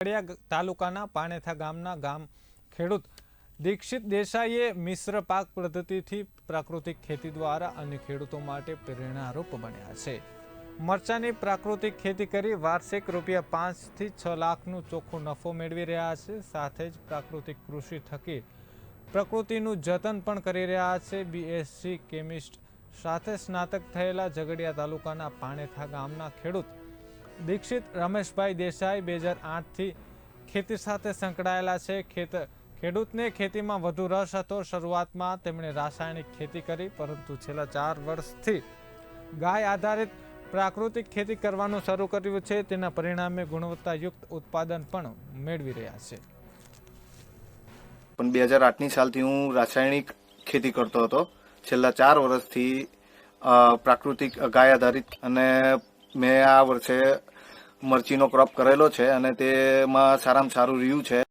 ઝઘડિયા તાલુકાના પાણેથા ગામના ગામ ખેડૂત દીક્ષિત દેસાઈએ મિશ્ર પાક પદ્ધતિથી પ્રાકૃતિક ખેતી દ્વારા અન્ય ખેડૂતો માટે પ્રેરણારૂપ બન્યા છે. મરચાની પ્રાકૃતિક ખેતી કરી વાર્ષિક રૂપિયા પાંચથી છ લાખનું ચોખ્ખો નફો મેળવી રહ્યા છે. સાથે જ પ્રાકૃતિક કૃષિ થકી પ્રકૃતિનું જતન પણ કરી રહ્યા છે. બીએસસી કેમિસ્ટ સાથે સ્નાતક થયેલા ઝઘડિયા તાલુકાના પાણેથા ગામના ખેડૂત દીક્ષિત રમેશભાઈ દેસાઈ બે હજાર આઠથી ખેતી સાથે સંકળાયેલા છે. ખેત, ખેડૂતને ખેતીમાં વધુ રસ હતો. શરૂઆતમાં તેમણે રાસાયણિક ખેતી કરી, પરંતુ છેલ્લા ચાર વર્ષથી ગાય આધારિત પ્રાકૃતિક ખેતી કરવાનું શરૂ કર્યું છે. તેના પરિણામે ગુણવત્તાયુક્ત ઉત્પાદન પણ મેળવી રહ્યા છે. પણ બે હજાર આઠની સાલથી હું રાસાયણિક ખેતી કરતો હતો. છેલ્લા ચાર વર્ષથી પ્રાકૃતિક ગાય આધારિત અને મેં આ વર્ષે મરચીનો ક્રોપ કરેલો છે અને તેમાં સારામાં સારું રહ્યું છે.